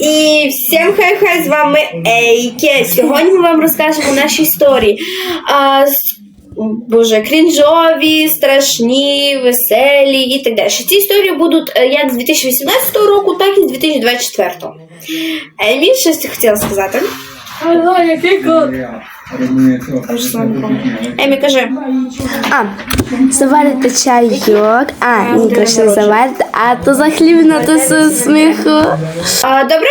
І всім хай-хай, з вами Ейке. Сьогодні ми вам розкажемо наші історії. А, Боже, крінжові, страшні, веселі і так далі. Ці історії будуть е, як з 2018 року, так і з 2024. Емі, щось ти хотіла сказати? Ага, який кот. Емі, кажи. А, заварите чайок. А, ні, краще заварите, а то захлібно то со сміху. А, добре?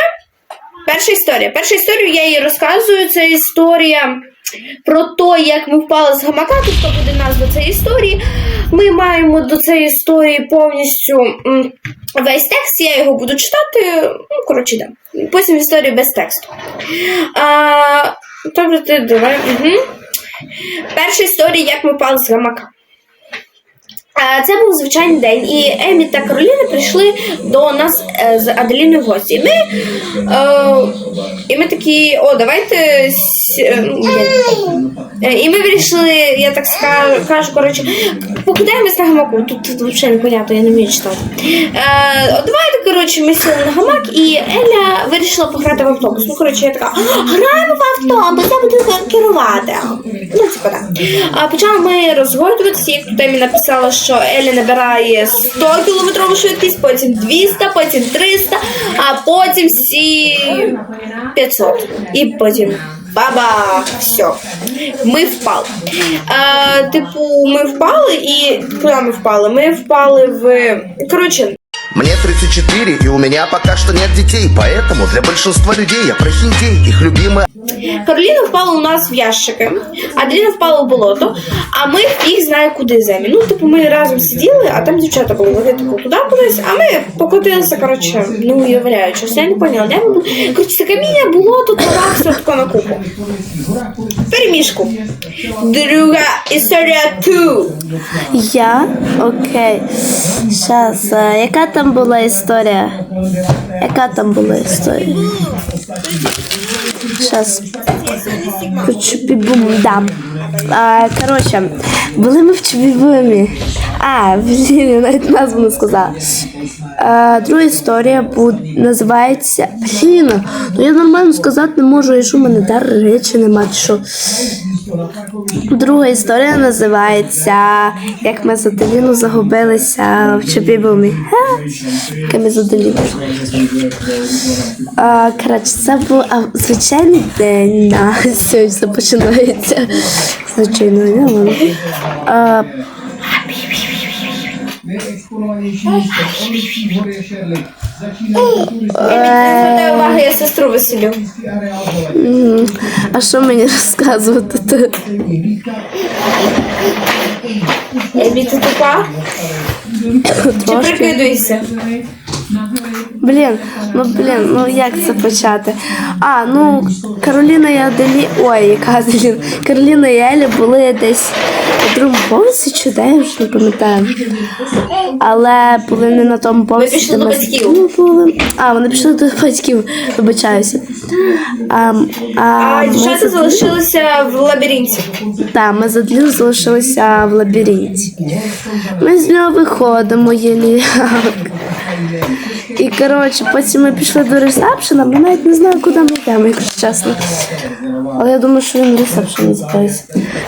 Перша історія. Перша історію я її розказую. Це історія про те, як ми впали з гамака. Тут буде назва цієї історії. Ми маємо до цієї історії повністю весь текст. Я його буду читати. Ну, коротше, да. Потім історія без тексту. А, ти давай. Угу. Перша історія, як ми впали з гамака. Це був звичайний день, і Емі та Кароліна прийшли до нас е, з Аделіною в гості. І ми, е, і ми такі, о, давайте. е, ну, Е, І ми вирішили, я так ска- кажу, коротше, покидаємось на гамаку. Тут, тут взагалі непонятно, я не вмію читати. Е, давайте, коротше, ми сіли на гамак, і Еля вирішила пограти в автобус. Ну, коротше, я така, граємо в автобус, я буду керувати. Ну, типа так. А почали ми розгойдуватися, як тут Емі написала, що Еля набирає 100 кілометрову швидкість, потім 200, потім 300, а потім всі 500. І потім баба, все. Ми впали. А, типу, ми впали і куди ми впали? Ми впали в. Коротше, Мне 34, и у меня пока что нет детей, поэтому для большинства людей я прохиндей, их любимая Кароліна впала у нас в ящики, Аделіна впала в болото, а ми фіг знає куди землі. Ну, типу, ми разом сиділи, а там дівчата були, вони типу туди кудись, а ми покотилися, коротше, ну уявляю, щось я не поняла, де ми були. Коротше, це каміння, болото, трава, все таке на купу. Перемішку. Друга історія 2. Я? Окей. Щас, а, яка там була історія? Яка там була історія? Щас. Чупі-бум, да. А, коротше, були ми в Чупі-бумі. А, блін, я навіть назву не сказала. А, друга історія буд... називається. Блін, ну я нормально сказати не можу, і що в мене дар речі нема, що. Друга історія називається Як ми з Аделіну загубилися в Чобібумі. Як ми з Аделіну. Коротше, це був звичайний день. На все, все починається. Звичайно, не. А, Увагу, я сестру веселю. а що мені розказувати? тут? Ебі, ти тупа? Чи прикидуєшся? Блін, ну блін, ну як це почати? А, ну Кароліна і Аделі. Ой, яка Аделін. Кароліна і Елі були десь другому поверсі чи де, я вже не пам'ятаю. Але були не на тому поверсі. пішли до батьків. Були. А, вони пішли до батьків, вибачаюся. А, а, А дівчата залишилися в лабіринті. так, ми задлі залишилися в лабіринті. Ми з нього виходимо єлі. І коротше, потім ми пішли до ресепшена, ми навіть не знаю, куди ми йдемо, якщо чесно. Але я думаю, що він ресепшен записує.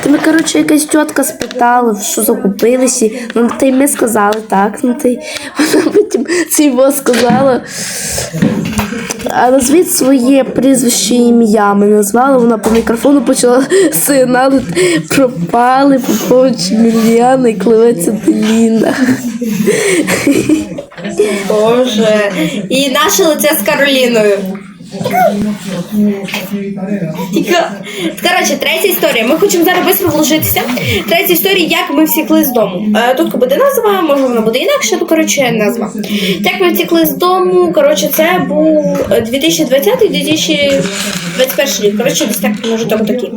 Та ми, коротше, якась тітка спитала, що загубилися. Ну, та й ми сказали так. Ну, та й вона потім цей бос сказала. А назвіть своє прізвище і ім'я. Ми назвали, вона по мікрофону почала сигналити. Пропали Попович Мільяна і кливеться Деліна. Боже. І наше лице з Кароліною. Коротше, третя історія. Ми хочемо зараз швидко вложитися. Третя історія, як ми втекли з дому. Е, Тут буде назва, може вона буде інакше, то коротше назва. Як ми втекли з дому, коротше, це був 2020-2021 рік. Коротше, десь так може так такі.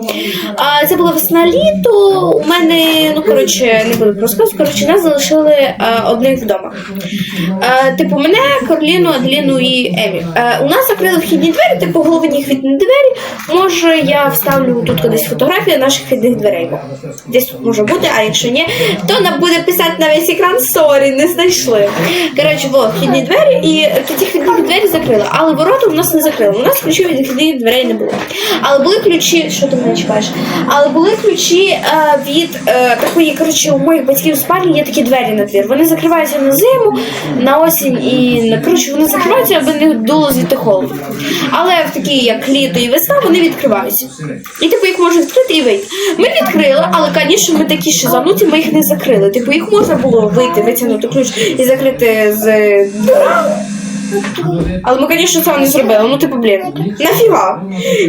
Це була весна літо. У мене, ну коротше, не буду розказувати. Коротше, нас залишили е, одних вдома. Е, типу, мене, Кароліну, Аделіну і Емі. Е, у нас закрили вхідні вхідні двері, типу головні вхідні двері. Може, я вставлю тут кудись фотографію наших вхідних дверей. Десь може бути, а якщо ні, то нам буде писати на весь екран сорі, не знайшли. Коротше, во, вхідні двері, і тоді вхідні двері закрили. Але ворота у нас не закрили. У нас ключів від вхідних дверей не було. Але були ключі, що ти мене чекаєш? Але були ключі е, від е, такої, коротше, у моїх батьків спальні є такі двері на двір. Вони закриваються на зиму, на осінь і на коротше, вони закриваються, аби не дуло звідти холод. Але в такі, як літо і весна, вони відкриваються. І типу їх можна відкрити і вийти. Ми відкрили, але, звісно, ми такі ще зануті, ми їх не закрили. Типу їх можна було вийти, витягнути ключ і закрити з. Але ми, звісно, цього не зробили. Ну, типу, блін, нафіга.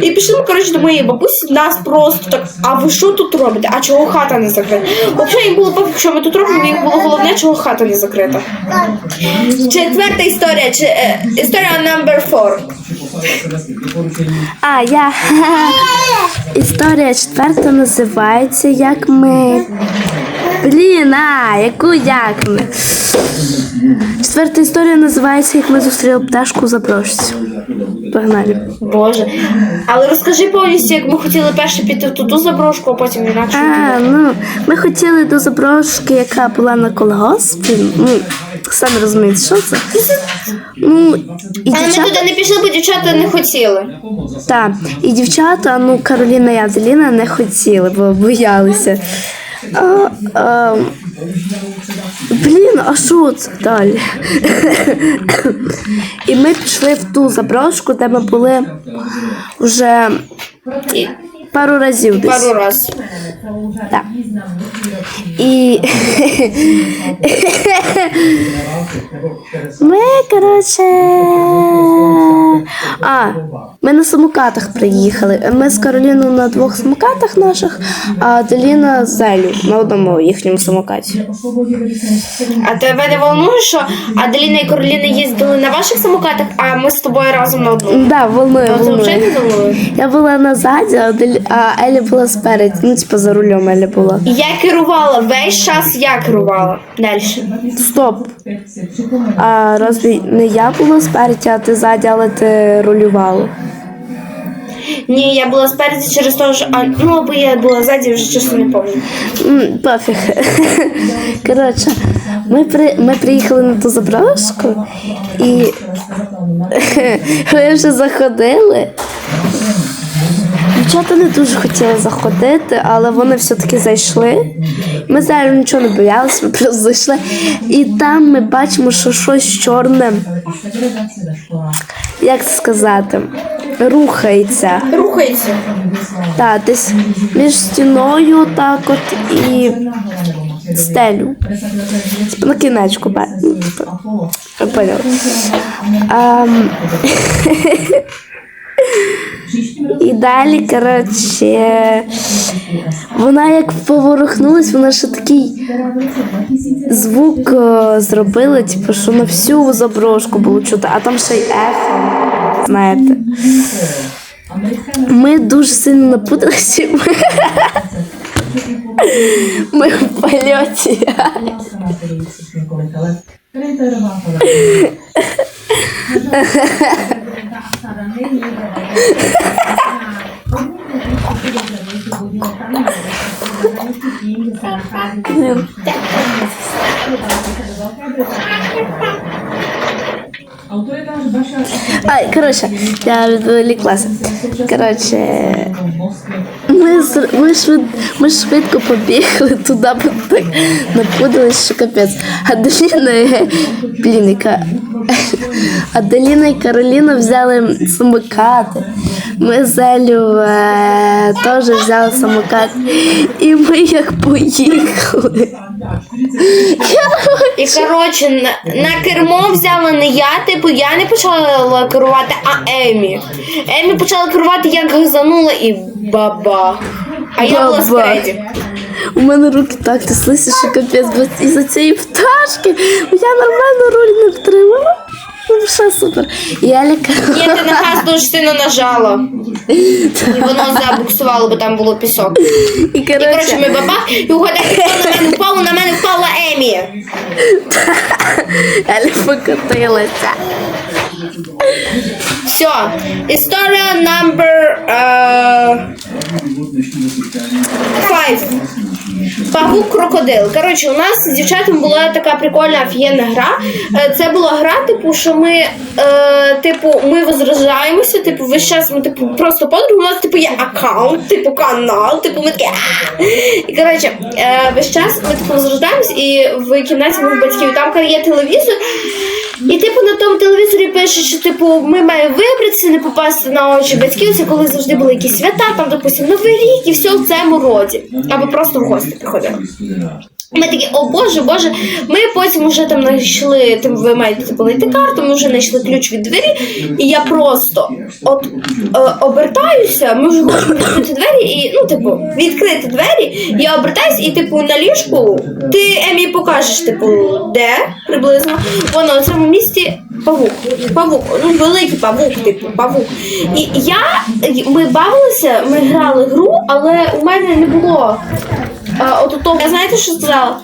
І пішли ми, коротше, до моєї бабусі, нас просто так, а ви що тут робите? А чого хата не закрита? Взагалі їм було пофіг, що ми тут робимо, їм було головне, чого хата не закрита. Четверта історія, чи, е, історія number four. А, я. Історія четверта називається Як ми. Блін, а, яку як ми? Четверта історія називається Як ми зустріли пташку за брошці. Погнали. Боже. Але розкажи повністю, як ми хотіли перше піти в ту заброшку, а потім інакше. А, ну, ми хотіли до заброшки, яка була на колгоспі. Ну, самі розумієте, що це? Ну, і Але ми дівчата. туди не пішли, бо дівчата не хотіли. Так, і дівчата, ну Кароліна і Аделіна не хотіли, бо боялися. А, а, блін, а що це далі? і ми пішли в ту заброшку, де ми були вже пару разів десь. пару раз. Так. І ми, коротше. А, ми на самокатах приїхали. Ми з Кароліною на двох самокатах наших, а Аделіна з Зелю на одному їхньому самокаті. А тебе не волнує, що Аделіна і Кароліна їздили на ваших самокатах, а ми з тобою разом на одному. Да, волнує, Ну, волнує. Я була назаді, а, Еля була спереді. Ну, типу, за рулем Еля була. Я керувала весь час, я керувала. Далі. Стоп. А разве не я була спереді, а ти ззаді, але ти рулювала? Ні, я була спереді через те, що а, ну або я була ззаді, вже чесно не пам'ятаю. Пофіг. Коротше, ми, при... ми приїхали на ту заброшку і ми вже заходили. Дівчата не дуже хотіли заходити, але вони все-таки зайшли. Ми зараз нічого не боялися, ми просто зайшли. І там ми бачимо, що щось чорне, як це сказати, рухається. Рухається. Так, десь між стіною так от і стелю. На кінечку, ба- І далі, коротше, вона як поворухнулась, вона ще такий звук е, зробила, типу, що на всю заброшку було чути, а там ще й ехо, знаєте. Ми дуже сильно напуталися. Ми в польоті. Ай, коротше, я відволіклася. Коротше, ми, з- ми, швид, ми швидко побігли туди, бо так напудились, що капець. Аделіна, і- блін, яка... Аделіна і Кароліна взяли самокати. Ми з Елю е, теж взяли самокат. І ми як поїхали. І коротше, на, на кермо взяла не я, типу, я не почала керувати, а Емі. Емі почала керувати, я газанула і баба. А я була Баба. спереді. У мене руки так тряслися, що капець, бо із-за цієї пташки я нормально руль не втримала. Ну, все супер. І Аліка. Ні, ти на газ дуже сильно нажала. І воно забуксувало, бо там було пісок. І коротше, ми бабах, і угадай, хто на мене впало, на мене впала Емі. Аля покотилася. Все. Історія uh, five. Павук крокодил. Коротше, у нас з дівчатами була така прикольна офігенна гра. Е, Це була гра, типу, що ми, е, типу, ми возражаємося, типу, весь час ми типу просто подруги, у нас типу є аккаунт, типу канал, типу ми такі. І коротше, е, весь час ми типу возражаємось, і в кімнаті моїх батьків там є телевізор. І типу на тому телевізорі пише, що типу ми маємо вибратися, не попасти на очі батьків. Це коли завжди були якісь свята, там, допустимо, Новий рік і все в цьому роді. Або просто в гості приходили. Ми такі, о Боже, Боже, ми потім вже там знайшли, тим ви маєте типу, карту, ми вже знайшли ключ від двері, і я просто от е, обертаюся, ми вже хочемо відкрити двері, і ну, типу, відкрити двері, я обертаюся, і типу на ліжку ти Емі покажеш, типу, де приблизно. Воно в цьому місці павук. Павук, ну великий павук, типу, павук. І я, ми бавилися, ми грали гру, але у мене не було. А, от того, знаєте, що сказала?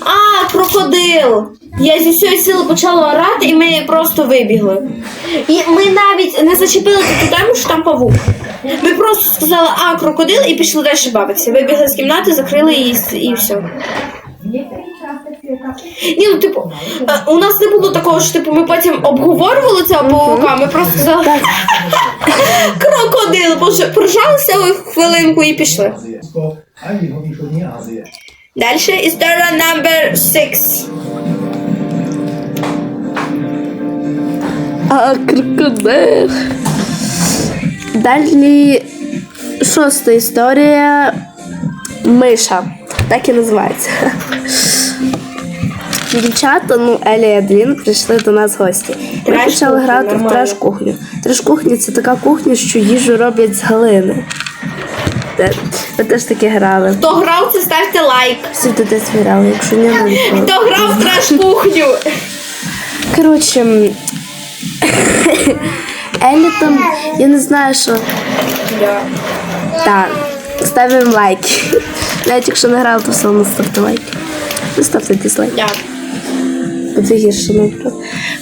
А, крокодил! Я зі всієї сили почала орати, і ми просто вибігли. І ми навіть не зачепили таку тему, що там павук. Ми просто сказали, а, крокодил, і пішли далі бавитися. Вибігли з кімнати, закрили її і все. Ні, ну типу, е, у нас не було такого, що типу, ми потім обговорювали цього павука, ми просто сказали крокодил, боже, прожалися хвилинку і пішли. Дальше історія number 6. А крокодил. Далі шоста історія Миша. Так і називається. Дівчата, ну Елі і Аделін прийшли до нас гості. Ми почали грати в нормально. треш-кухню. Треш-кухня це така кухня, що їжу роблять з галини. Те- Ви теж таки грали. Хто грав, це ставте лайк. Всі туди грали, якщо ну ніколи. Хто грав в треш кухню? Коротше, м, Елі там, я не знаю, що. Так, ставимо лайки. Навіть якщо не грали, то все одно ставте лайки. Не ставте дизлайк. Дякую. Це гірше не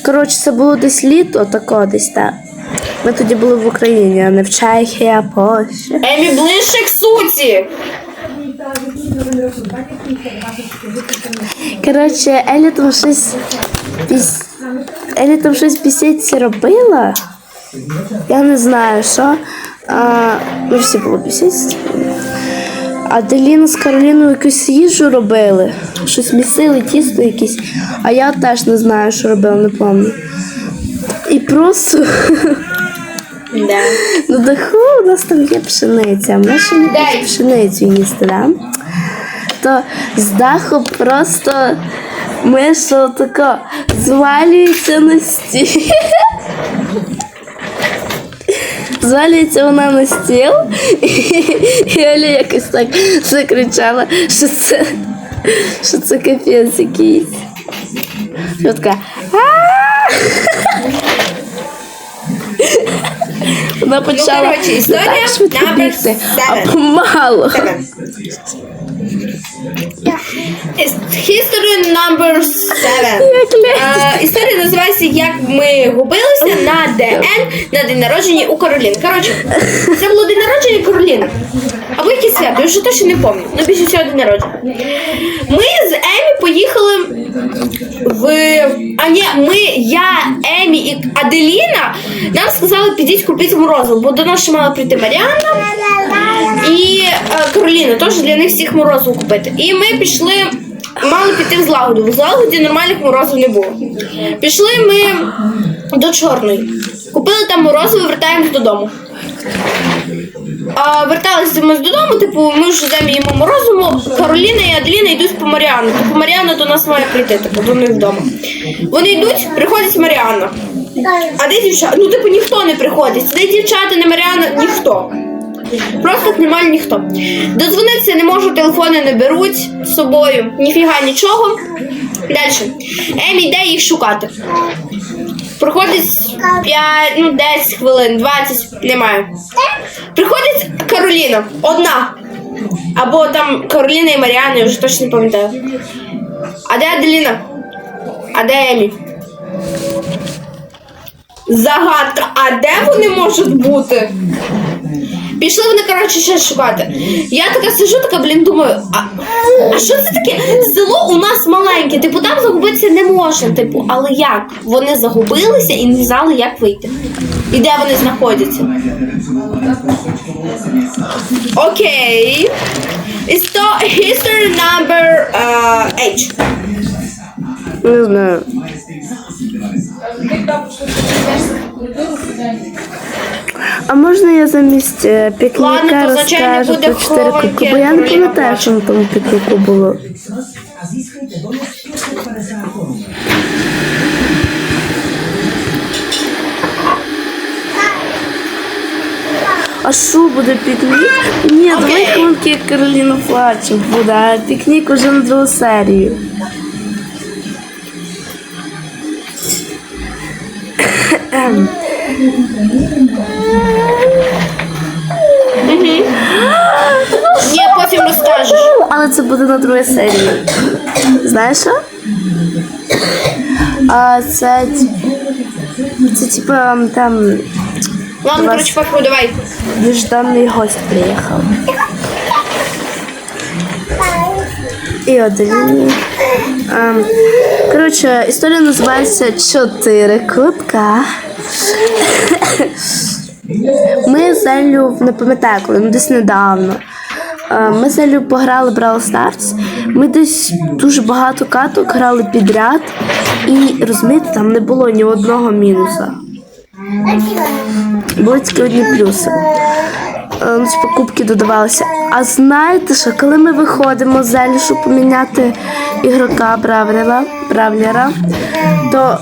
Коротше, це було десь літо, тако десь так. Ми тоді були в Україні, а не в Чехії, а Польщі. Емі ближче к суті. Коротше, Елі там щось. Піс... Елі там щось пісяці робила. Я не знаю, що. А, ну, всі було пісяці. А Деліна з Кароліною якусь їжу робили. Щось місили, тісто якесь. А я теж не знаю, що робила, не пам'ятаю. І просто Да. на даху у нас там є пшениця. Ми ще не Дай. пшеницю їсти, да? То з даху просто миша тако звалюється на стіл. Звалюється вона на стіл, і, Оля якось так закричала, що це, що це капець якийсь. Я така. Вона почала не так швидко бігти, а помало. History number 7. Як. Е, історія називається Як ми губилися на ДН на день народження у Кароліни. Коротше, це було день народження Кароліни. Або якесь свято, я вже точно не пам'ятаю. Ну, більше всього день народження. Ми з Емі поїхали в. А ні, ми, я, Емі і Аделіна нам сказали, підіть купити морозиво, бо до нас ще мала прийти Маріанна і е, Кароліна, теж для них всіх морозиво купити. І ми пішли. Мали піти в злагоду. В злагоді нормальних морозив не було. Пішли ми до чорної. Купили там морозиво, вертаємось додому. А верталися ми додому, типу, ми вже йдемо їмо морозиво. Кароліна і Аделіна йдуть по Маріану. Типу Маріана до нас має прийти, типу, до них вдома. Вони йдуть, приходить Маріанна. А де дівчата? Ну, типу, ніхто не приходить. Де дівчата, не Маріанна, ніхто. Просто немає ніхто. Дозвонитися не можу, телефони не беруть з собою, ніфіга нічого. Далі. Емі йде їх шукати. Проходить 5, ну 10 хвилин, 20, немає. Приходить Кароліна, одна. Або там Кароліна і Маріана, я вже точно не пам'ятаю. А де Аделіна? А де Емі? Загадка, а де вони можуть бути? Пішли вони, коротше, ще шукати. Я така сижу, така, блін, думаю, а, а що це таке? Село у нас маленьке, типу, там загубитися не можна, типу, але як? Вони загубилися і не знали, як вийти. І де вони знаходяться? Окей. History number uh, H. Не знаю. А можна я замість е, Ладно, пікніка то, звичайно, розкажу буде про чотири хованки, кубки? Бо я не Кароліна пам'ятаю, що на тому пікніку було. a získejte bonus 150 korun. А що буде пікнік? Ні, давай хвилинки, як Кароліна плаче буде, а пікнік уже на другу серію. Ні, потім розкажеш. Але це буде на другій серії. Знаєш що? А це, це типа там Ладно, коротше, папу, давай. нежданний гость приїхав. І от він. ем, Коротше, історія називається Чотири кутка. Ми з Еллю, не пам'ятаю коли, ну десь недавно. Е, Ми з Еллю пограли Brawl Stars. Ми десь дуже багато каток грали підряд. І розумієте, там не було ні одного мінуса. Були тільки одні плюси. Е, Ну, кубки додавалися. А знаєте що, коли ми виходимо з Еллю, щоб поміняти ігрока Бравлера, Бравлера, то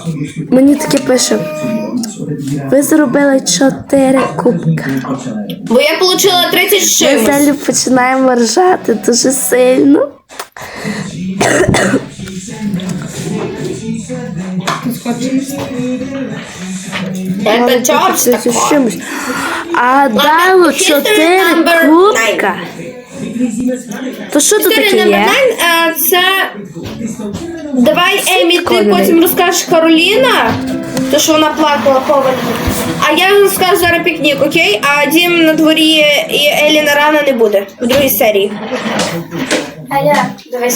мені таке пише. Ви зробили чотири кубка. Бо я отримала 30 Ми. Еллю починаємо ржати дуже сильно. Це Це чимось. А дало history чотири кубка. То що тут таке є? 9 е, це. Давай, Емі, ти потім розкажеш Кароліна, то що вона плакала хованка. А я розкажу зараз пікнік, окей? А Дім на дворі і Еліна рана не буде в другій серії. Аля, давай.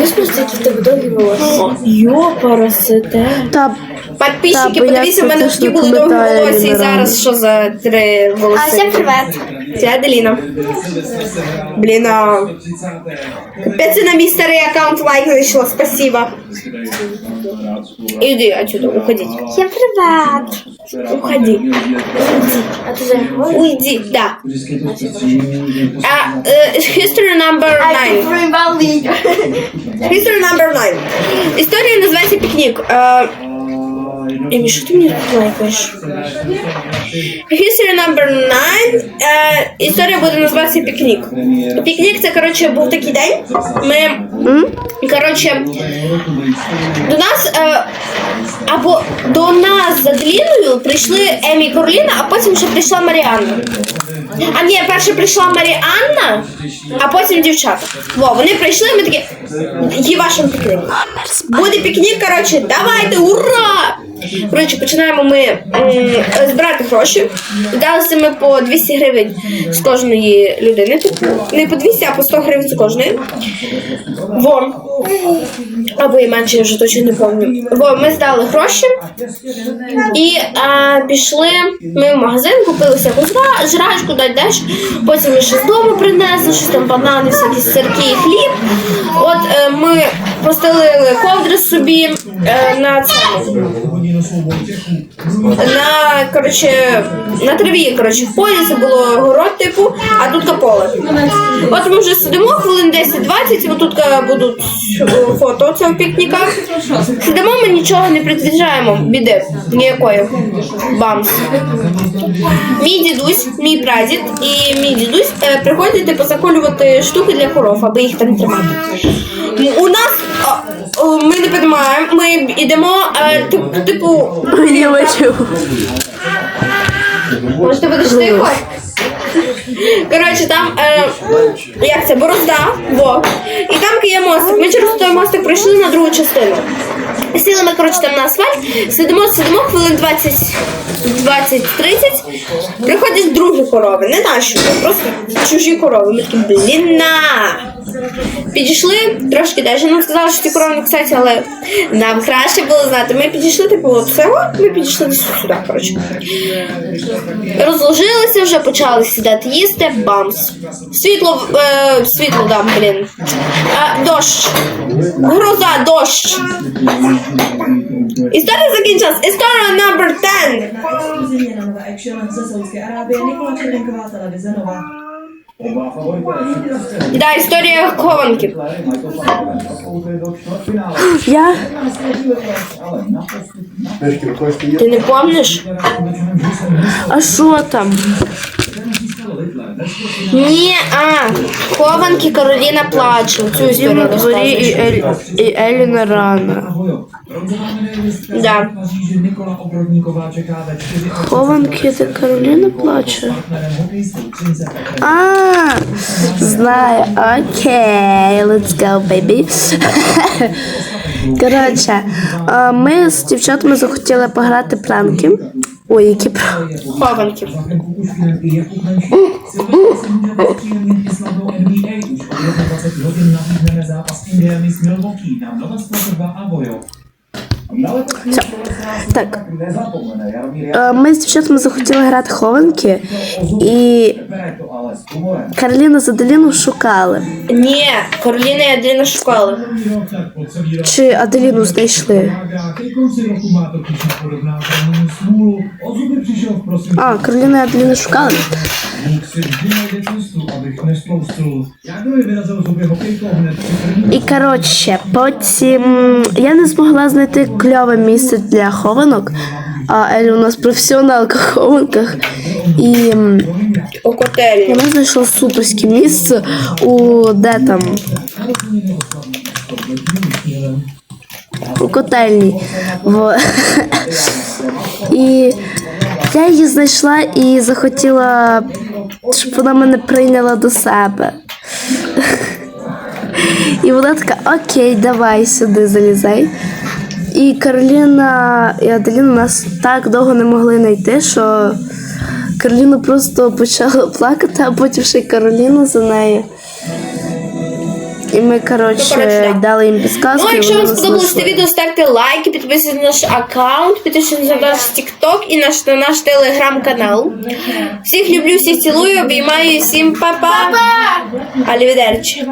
Я просто які в тебе довгі волосся. Йопарасите. Та Підписчики, бо я подивіться, в мене це такі точно були довгі пам'ятаю, волосся, і Еліна зараз що за три А волосся. всім привіт. Це Аделіна. Блін, а... Капець, на мій старий аккаунт лайк знайшла, спасибо. Іди отсюда, уходіть. Всім привіт. Уходи. А ти зараз говориш? Уйди, да. А, е, history number 9. History number 9. Історія називається пікнік. Е, Емі, що ти мені тут лайкаєш? History number 9. Е, історія буде називатися пікнік. Пікнік це, коротше, був такий день. Ми, коротше, до нас, е, або до нас за Дліною прийшли Емі і Кароліна, а потім ще прийшла Маріанна. А ні, перше прийшла Маріанна, а потім дівчата. Во, вони прийшли, ми такі. Євашин пікнік. Буде пікнік, коротше, давайте, ура! Коротше, починаємо ми збирати гроші. Далися ми по 200 гривень з кожної людини. Не по 200, а по 100 гривень з кожної. Во. Або і менше, я вже точно не пам'ятаю. Бо ми здали гроші і а, пішли. Ми в магазин, купили всяку жрачку, дать деш. Потім ще з дому принесли, щось там банани, всякі сирки і хліб. От е, ми постелили ковдри собі е, на цьому. На коротше, на траві, коротше, в полі це було город, типу, а тут поле. От ми вже сидимо хвилин 10-20, отут будуть е, фото цього пікніка. Сидимо, ми нічого не предвіжаємо, біди ніякої. Бамс. Мій дідусь, мій прадід і мій дідусь е, приходять типу, заколювати штуки для коров, аби їх там тримати. У нас о, ми не розуміємо, ми йдемо, е, типу, типу, Я бачу. може ти будеш тихо? Коротше, там е, як це, борозда, во. І там є мостик. Ми через той мостик прийшли на другу частину. Сіли ми, коротше, там на асфальт, сидимо, сидимо, хвилин 20, 20-30, приходять другі корови, не наші, просто чужі корови. Ми такі, блін, на. Підійшли трошки далі. Нам сказали, що ті корови, кстати, але нам краще було знати. Ми підійшли, типу, всього, ми підійшли десь сюди, коротше. Розложилися вже, почали сідати їсти, бамс. Світло, е, світло, да, блін. Е, дощ. Гроза, дощ. Історія закінчилась. Історія номер 10. Změna nové action ze Saudské Arábie, Nikola Červenková, televize Nova. Да, історія хованки. Я Ти не помниш? а що там? Ні, а. Хованки Кароліна плаче. Цю історію дворі і, розказуєш. Ель, і Еліна рана. Да. že Nikola Obrodníková čeká ve 4 a Хованки, де Кароліна плаче. А, знаю. Окей, let's go, baby. Коротше, а, ми з дівчатами захотіли пограти пранки. Ой, які пранки. Хованки. Vlakem Kukuškinem i Jakub Menšík. Silvestre si může příjemně i slavnou NBA. Už od 21 hodin nabídneme zápas Indiany s Milwaukee na Nova Sport 2 a Vojo. Все. Так, ми з дівчатами захотіли грати хованки, і Кароліна з Аделіну шукали. Ні, Кароліна і Аделіна шукали. Чи Аделіну знайшли? А, Кароліна і Аделіну шукали. І коротше, потім я не змогла знайти кльове місце для хованок. А Елі у нас професіоналка в хованках. І У котельні. вона знайшла суперське місце у де там? У котельні. І я її знайшла і захотіла, щоб вона мене прийняла до себе. І вона така, окей, давай сюди залізай. І Кароліна і Аделіна нас так довго не могли знайти, що Кароліна просто почала плакати, а потім ще й Кароліна за нею. І ми, коротше, Ну, дали їм підсказку. Ну, якщо вам нас сподобалось це відео, ставте лайки, підписуйтесь на наш аккаунт, підписуйтесь на наш TikTok і наш, на наш телеграм-канал. Всіх люблю, всіх цілую, обіймаю, всім па-па! Алівідерчі.